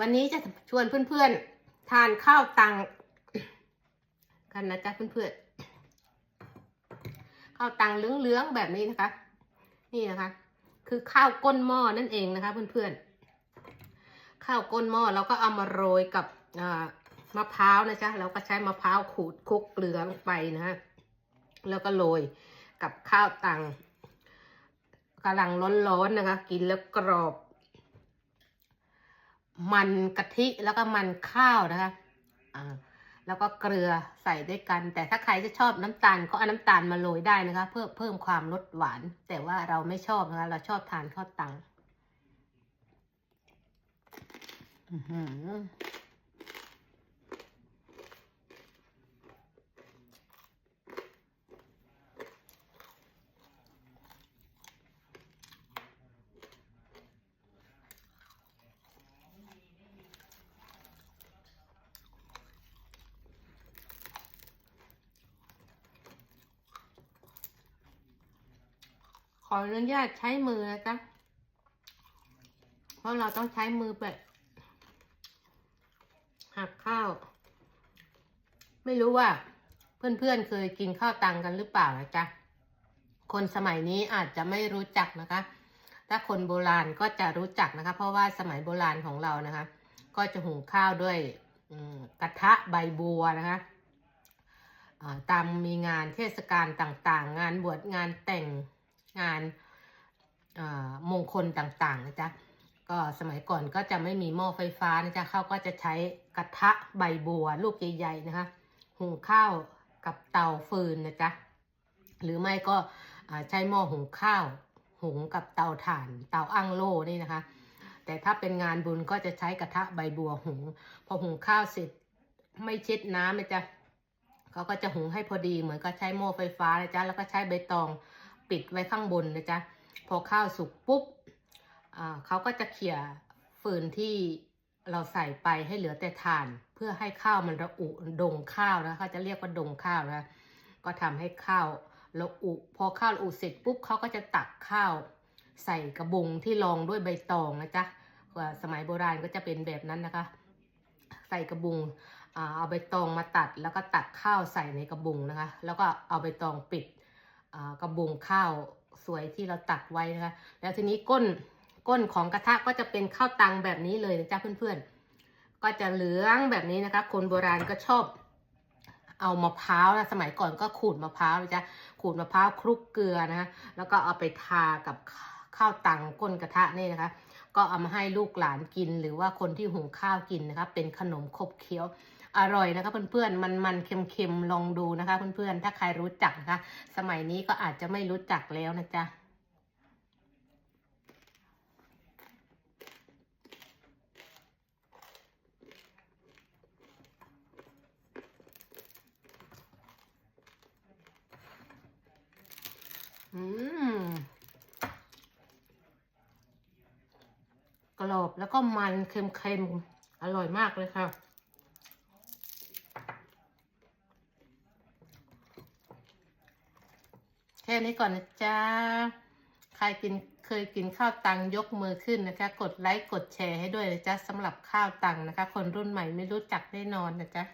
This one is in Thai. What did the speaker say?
วันนี้จะชวนเพื่อนๆ ทานข้าวตังกันนะจ๊ะเพื่อนๆ ข้าวตังเหลืองๆแบบนี้นะคะ นี่นะคะ คือข้าวก้นหม้อนั่นเองนะคะ เพื่อนๆ ข้าวก้นหม้อเราก็เอามาโรยกับมะพร้าวนะจ๊ะเราก็ใช้มะพร้าวขูดคลุกเกลือลงไปนะฮะแล้วก็โรยกับข้าวตังกำลังร้อนๆนะคะ กินแล้วกรอบ มันกะทิแล้วก็มันข้าวนะคะอ่าแล้วก็เกลือใส่ด้วยกัน แต่ถ้าใครจะชอบน้ำตาลก็เอาน้ำตาลมาโรยได้นะคะ เพื่อเพิ่มความรสหวาน แต่ว่าเราไม่ชอบนะคะ เราชอบทานข้าวตังอือ อขออนุญาตใช้มือนะจ๊ะ เพราะเราต้องใช้มือแบบหักข้าว ไม่รู้ว่า เพื่อนๆเคยกินข้าวตังกันหรือเปล่านะจ๊ะ คนสมัยนี้อาจจะไม่รู้จักนะคะ ถ้าคนโบราณก็จะรู้จักนะคะ เพราะว่าสมัยโบราณของเรานะคะ ก็จะหุงข้าวด้วยกระทะใบบัวนะคะตามมีงานเทศกาลต่างๆ งานบวชงานแต่ง งานมงคลต่างๆนะจ๊ะก็สมัยก่อนก็จะไม่มีหม้อไฟฟ้านะจ๊ะเขาก็จะใช้กระทะใบบัวลูกใหญ่ๆนะคะหุงข้าวกับเตาฟืนนะจ๊ะหรือไม่ก็ใช้หม้อหุงข้าวหุงกับเตาถ่านเตาอั้งโล่นี่นะคะ แต่ถ้าเป็นงานบุญก็จะใช้กระทะใบบัวหุง พอหุงข้าวเสร็จไม่เช็ดน้ำนะจ๊ะเขาก็จะหุงให้พอดีเหมือนก็ใช้หม้อไฟฟ้านะจ๊ะแล้วก็ใช้ใบตอง ปิดไว้ข้างบนนะจ๊ะ พอข้าวสุกปุ๊บเขาก็จะเขี่ยฟืนที่เราใส่ไปให้เหลือแต่ถ่าน เพื่อให้ข้าวมันระอุดงข้าวนะเขาจะเรียกว่าดงข้าวนะก็ทำให้ข้าวระอุ พอข้าวระอุเสร็จปุ๊บเขาก็จะตักข้าว ใส่กระบุงที่รองด้วยใบตองนะจ๊ะสมัยโบราณก็จะเป็นแบบนั้นนะคะ ใส่กระบุงเอาใบตองมาตัดแล้วก็ตักข้าวใส่ในกระบุงนะคะ แล้วก็เอาใบตองปิด กระบุงข้าวสวยที่เราตักไว้นะคะ แล้วทีนี้ก้นก้นของกระทะก็จะเป็นข้าวตังแบบนี้เลยนะจ๊ะเพื่อนๆ ก็จะเหลืองแบบนี้นะคะ คนโบราณก็ชอบ เอามะพร้าวนะสมัยก่อนก็ขูดมะพร้าวนะจ๊ะขูดมะพร้าวคลุกเกลือนะคะแล้วก็เอาไปทากับข้าวตังก้นกระทะนี่นะคะ ก็เอามาให้ลูกหลานกิน หรือว่าคนที่หุงข้าวกินนะคะ เป็นขนมขบเคี้ยว อร่อยนะคะเพื่อนๆมันมันๆ เค็มๆ ลองดูนะคะเพื่อนๆ ถ้าใครรู้จักนะคะ สมัยนี้ก็อาจจะไม่รู้จักแล้วนะจ๊ะอืมกรอบแล้วก็มันเค็มๆ อร่อยมากเลยค่ะ แค่นี้ก่อนนะจ๊ะ ใครกินเคยกินข้าวตังยกมือขึ้นนะคะ กดไลค์กดแชร์ให้ด้วยนะจ๊ะสำหรับข้าวตังนะคะ คนรุ่นใหม่ไม่รู้จักแน่นอนนะจ๊ะ